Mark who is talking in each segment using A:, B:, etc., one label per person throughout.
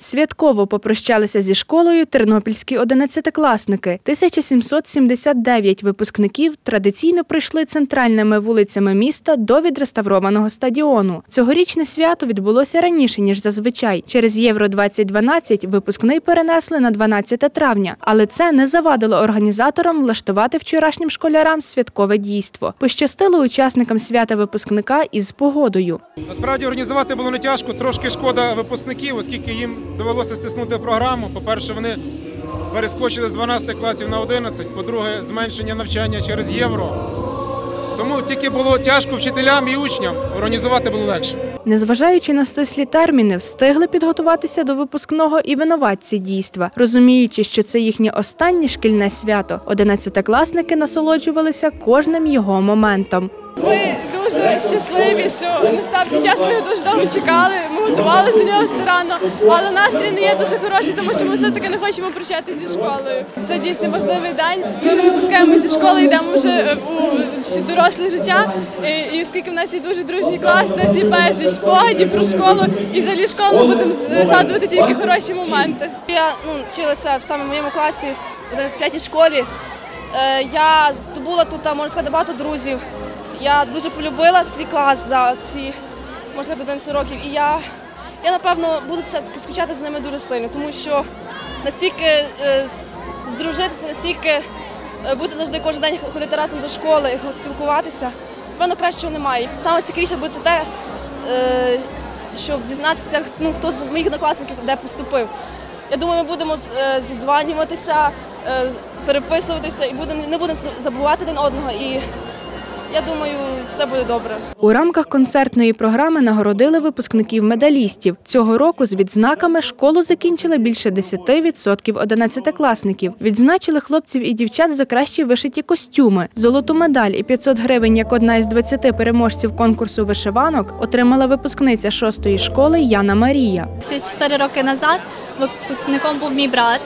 A: Святково попрощалися зі школою тернопільські одинадцятикласники. 1779 випускників традиційно прийшли центральними вулицями міста до відреставрованого стадіону. Цьогорічне свято відбулося раніше ніж зазвичай. Через євро 2012 випускний перенесли на 12 травня, але це не завадило організаторам влаштувати вчорашнім школярам святкове дійство. Пощастило учасникам свята випускника із погодою.
B: Насправді організувати було не тяжко, трошки шкода випускників, оскільки їм довелося стиснути програму. По-перше, вони перескочили з 12 класів на 11, по-друге, зменшення навчання через євро. Тому тільки було тяжко вчителям і учням, організувати було легше.
A: Незважаючи на стислі терміни, встигли підготуватися до випускного і винуватці дійства, розуміючи, що це їхнє останнє шкільне свято. Одинадцятикласники насолоджувалися кожним його моментом.
C: Ми дуже щасливі, що настав цей час. Ми його дуже довго чекали. Ми готувалися до нього старанно. Але настрій не є дуже хороший, тому що ми все-таки не хочемо прощатися зі школою. Це дійсно важливий день. Ми випускаємо зі школи, йдемо вже е, у доросле життя. І, оскільки в нас є дуже дружній клас, у нас є безліч спогадів про школу, і взагалі школу ми будемо згадувати тільки хороші моменти.
D: Я ну, вчилася в саме моєму класі в п'ятій школі. Е, Я здобула тут, можна сказати, багато друзів. Я дуже полюбила свій клас за ці, можна сказати, 11 років. І я, я напевно, буду ще скучати з ними дуже сильно, тому що настільки е, здружитися, настільки е, бути завжди кожен день ходити разом до школи, спілкуватися, напевно, кращого немає. Саме цікавіше буде це те, е, щоб дізнатися, ну, хто з моїх однокласників де поступив. Я думаю, ми будемо зідзванюватися, переписуватися і будемо, не будемо забувати один одного. І я думаю, все буде добре.
A: У рамках концертної програми нагородили випускників медалістів. Цього року з відзнаками школу закінчили більше 10% одинадцятикласників. Відзначили хлопців і дівчат за кращі вишиті костюми. Золоту медаль і 500 гривень як одна із 20 переможців конкурсу вишиванок отримала випускниця шостої школи Яна Марія.
E: Ще 4 роки назад випускником був мій брат,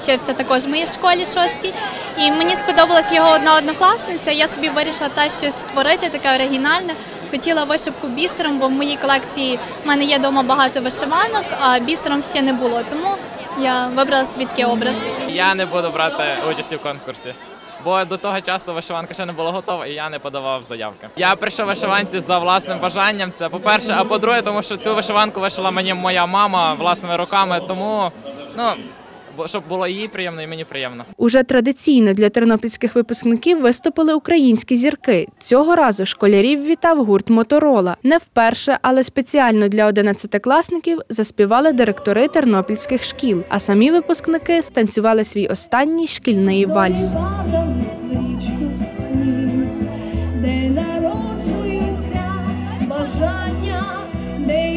E: вчився також в моїй школі шостій. І мені сподобалась його одна однокласниця. Я собі вирішила та щось створити, таке оригінальне. Хотіла вишивку бісером, бо в моїй колекції в мене є вдома багато вишиванок, а бісером ще не було. Тому я вибрала собі такий образ.
F: Я не буду брати участі в конкурсі. Бо до того часу вишиванка ще не була готова, і я не подавав заявки. Я прийшов вишиванці за власним бажанням. Це по-перше, а по-друге, тому що цю вишиванку вишила мені моя мама власними руками. Тому ну щоб було їй приємно, і мені приємно.
A: Уже традиційно для тернопільських випускників виступили українські зірки. Цього разу школярів вітав гурт Моторола. Не вперше, але спеціально для одинадцятикласників заспівали директори тернопільських шкіл. А самі випускники станцювали свій останній шкільний вальс.
G: де народжується бажання, де